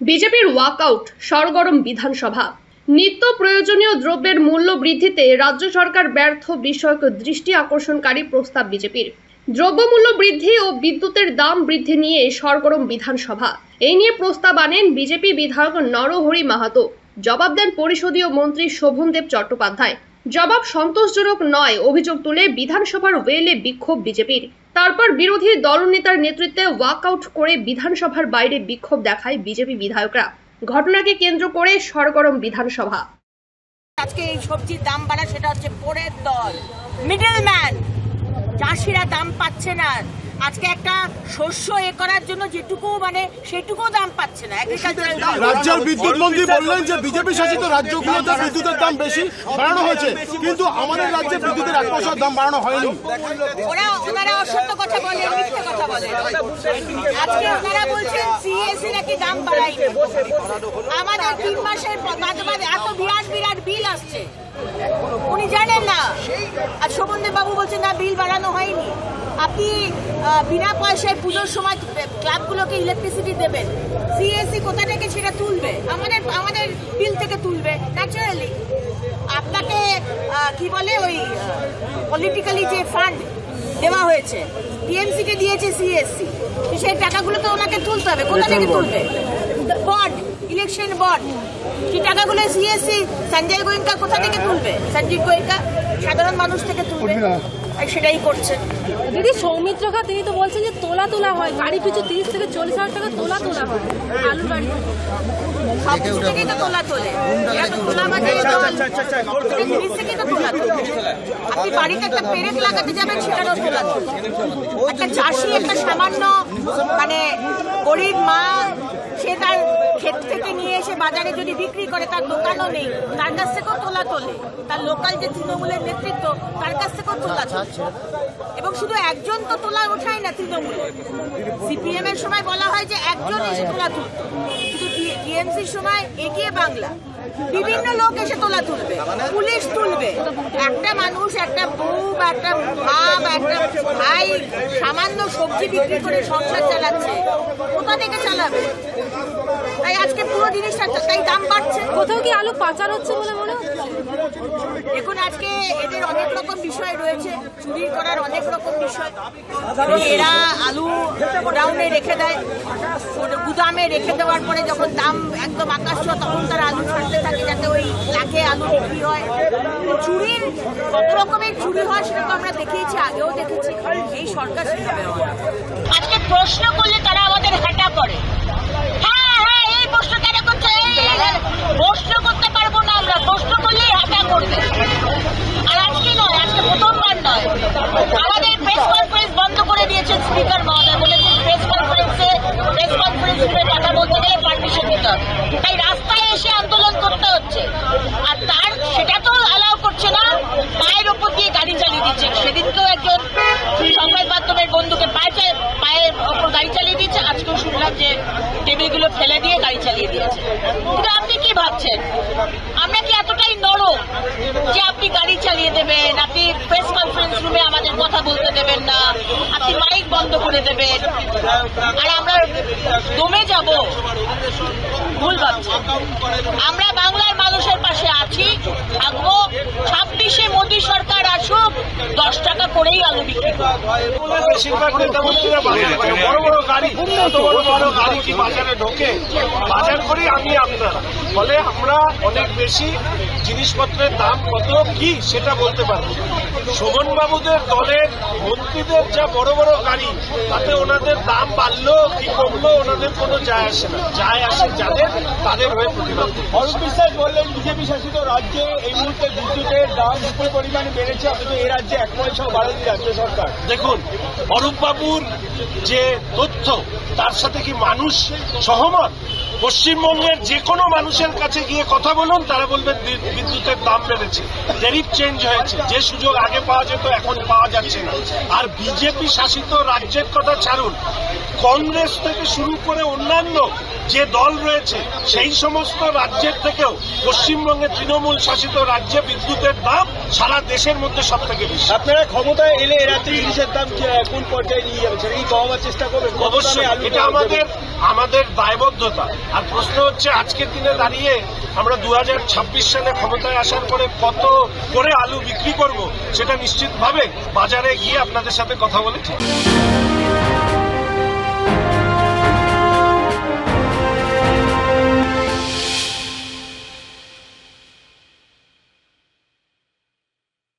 বিজেপির ওয়াকআউট, সরগরম বিধানসভা। নিত্য প্রয়োজনীয় দ্রব্যের মূল্য বৃদ্ধিতে রাজ্য সরকার ব্যর্থ বিষয়ক দৃষ্টি আকর্ষণকারী প্রস্তাব বিজেপির। দ্রব্যমূল্য বৃদ্ধি ও বিদ্যুতের দাম বৃদ্ধি নিয়ে সরগরম বিধানসভা। এই নিয়ে প্রস্তাব আনেন বিজেপি বিধায়ক নরহরি মাহাতো। জবাব দেন পরিষদীয় মন্ত্রী শোভনদেব চট্টোপাধ্যায়। জবাব সন্তোষজনক নয় অভিযোগ তুলে বিধানসভার ওয়েলে বিক্ষোভ বিজেপির। তারপর বিরোধী দলনেতার নেতৃত্বে ওয়াকআউট করে বিধানসভার বাইরে বিক্ষোভ দেখায় বিজেপি বিধায়করা। ঘটনাকে কেন্দ্র করে সরগরম বিধানসভা। আজকে এই সবজির দাম বাড়া, সেটা হচ্ছে পরের দল। মিডল ম্যান চাষিরা দাম পাচ্ছে না। আজকে একটা শস্য এ করার জন্য যেটুকু মানে সেটুকু দাম পাচ্ছে না। রাজ্যের বিদ্যুৎ মন্ত্রী বললেন যে বিজেপি শাসিত রাজ্যগুলোতে বিদ্যুতের দাম বেশি বাড়ানো হয়েছে। কিন্তু আমাদের রাজ্যে বিদ্যুতের এক পয়সার দাম বাড়ানো হয়নি। ওরা ওনারা অসত্য কথা বলে মিথ্যে কথা বলে। আজকে ওনারা বলছেন সিএসসি নাকি দাম বাড়ায়নি। আমাদের তিন মাসের মাঝে মাঝে এত বিরাট বিরাট বিল আসছে। উনি জানেন না। আর শোভনদেব বাবু বলছেন না বিল বাড়ানো হয়নি। আপনি বিনা পয়সায় পুজোর সময় ক্লাবগুলোকে ইলেকট্রিসিটি দেবেন। সিএসসি কোথা থেকে সেটা তুলবে? আমাদের আমাদের বিল থেকে তুলবে ন্যাচারালি আপনাকে কি বলে ওই পলিটিক্যালি যে ফান্ড দেওয়া হয়েছে টিএমসি কে দিয়েছে সিএসসি সেই টাকাগুলো তো ওনাকে তুলতে হবে। কোথা থেকে তুলবে? বন্ড ইলেকশন বন্ড সেই টাকাগুলো সিএসসি সঞ্জয় গোয়েঙ্কা কোথা থেকে তুলবে? সঞ্জীব গোয়েঙ্কা সাধারণ মানুষ থেকে তুলবে। সেটাই করছে। দিদি সৌমিত্র খা তিনি তো বলছেন যে তোলা তোলা হয়। গাড়ি পিছু তিরিশ থেকে চল্লিশ হাজার টাকা তোলা তোলা হয়। আলু গাড়ি সব কিছু থেকেই তো তোলা তোলে। জিনিস থেকেই তো তোলা তোলে। আপনি বাড়িতে একটা পেরেক লাগাতে যাবেন সেটারও তোলা তোলে। একটা চাষি একটা সামান্য মানে গরিব মা সে তার থেকে নিয়ে এসে বাজারে যদি বিক্রি করে, তার দোকানও নেই। তার কাছ থেকেও তোলা তোলে? তার লোকাল যে তৃণমূলের নেতৃত্ব তার কাছ থেকেও তোলা তোলে? এবং শুধু একজন তো তোলা ওঠায় না তৃণমূল। সিপিএম এর সময় বলা হয় যে একজন এসে তোলা তুলত। কিন্তু টিএমসির সময় এগিয়ে বাংলা। বিভিন্ন লোক এসে তোলা তুলবে পুলিশ তুলবে। একটা মানুষ একটা বউ বা একটা মা বা একটা ভাই সামান্য সবজি বিক্রি করে সংসার চালাচ্ছে কোথা থেকে চালাবে? তাই আজকে পুরো জিনিসটা তাই দাম বাড়ছে। কোথাও কি আলু পাচার হচ্ছে বলে মনে হচ্ছে? দেখুন আজকে এদের অনেক রকম বিষয় রয়েছে চুরি করার অনেক রকম বিষয়। এরা আলু গোডাউনে রেখে দেয় গুদামে রেখে দেওয়ার পরে যখন দাম একদম আকাশ তখন তারা আলু ছাড়তে থাকে যাতে ওই লাখে আলু বিক্রি হয় চুরির কত রকমের চুরি হয় সেটা তো আমরা দেখিয়েছি, আগেও দেখেছি এই সরকার সেভাবে। আজকে প্রশ্ন করলে তারা আমাদের হাঁটা করে হ্যাঁ হ্যাঁ এই প্রশ্ন কেন করছে এই, এই, এই। প্রশ্ন করতে পারব না আমরা প্রশ্ন করলেই হাঁটা করবে আর আজকে নয় আজকে প্রথমবার নয় আমাদের প্রেস কনফারেন্স বন্ধ করে দিয়েছেন স্পিকার মহোদয় বলেছেন প্রেস কনফারেন্সে প্রেস কনফারেন্স করে কথা বলতে গেলে পারমিশন নিতে হবে তাই রাস্তায় এসে আন্দোলন করতে হচ্ছে আর তার সেটা তো অ্যালাউ করছে না পায়ের ওপর দিয়ে গাড়ি চালিয়ে দিচ্ছে সেদিনকেও একজন সংবাদ মাধ্যমের বন্ধুকে পায়ে চা- পায়ের ওপর গাড়ি চালিয়ে দিচ্ছে আজকেও শুনলাম যে টেবিলগুলো ফেলে দিয়ে গাড়ি চালিয়ে দিয়েছে। কিন্তু আপনি কি ভাবছেন? আমরা কি এতটাই নরম যে আপনি গাড়ি চালিয়ে দেবেন, আপনি প্রেস কনফারেন্স রুমে আমাদের কথা বলতে দেবেন না, আপনি মাইক বন্ধ করে দেবেন, আর আমরা দমে যাব? ভুল ভাবছেন। আমরা বাংলার মানুষের পাশে আছি, থাকব। ছাব্বিশে মোদী সরকার আসুক দশ টাকা করেই আলু বিক্রি করব ফলে আমরা অনেক বেশি জিনিসপত্রের দাম কত কি সেটা বলতে পারব শোভন বাবুদের দলের মন্ত্রীদের যা বড় বড় গাড়ি তাতে ওনাদের দাম বাড়লো কি কমলো ওনাদের কোনো যায় আসে না যায় আসে যাদের তাদের হয়ে প্রতিবাদ বিশ্বাস বললেন বিজেপি শাসিত রাজ্যে এই মুহূর্তে বিদ্যুতের দাম বিপুল পরিমাণে বেড়েছে, অথচ এই রাজ্যে এক পয়সাও বাড়ায়নি রাজ্য সরকার। দেখুন অরূপবাবুর যে তথ্য, তার সাথে কি মানুষ সহমত? পশ্চিমবঙ্গের যে কোনো মানুষের কাছে গিয়ে কথা বলুন, তারা বলবেন বিদ্যুতের দাম বেড়েছে ট্যারিফ চেঞ্জ হয়েছে, যে সুযোগ আগে পাওয়া যেত, এখন পাওয়া যাচ্ছে না। আর বিজেপি শাসিত রাজ্যের কথা ছাড়ুন, কংগ্রেস থেকে শুরু করে অন্যান্য যে দল রয়েছে, সেই সমস্ত রাজ্যের থেকেও পশ্চিমবঙ্গের তৃণমূল শাসিত রাজ্যে বিদ্যুতের দাম সারা দেশের মধ্যে সব থেকে বেশি। আপনারা ক্ষমতায় এলে রাত্রি জিনিসের দাম কোন পর্যায়ে নিয়ে যাবেন? এই কি কমাবার চেষ্টা করবেন? অবশ্যই। এটা আমাদের আমাদের দায়বদ্ধতা। আর প্রশ্ন হচ্ছে আজকের দিনে দাঁড়িয়ে আমরা দু সালে ক্ষমতায় আসার পরে কত করে আলু বিক্রি করব সেটা নিশ্চিতভাবে বাজারে গিয়ে আপনাদের সাথে কথা বলে ঠিক।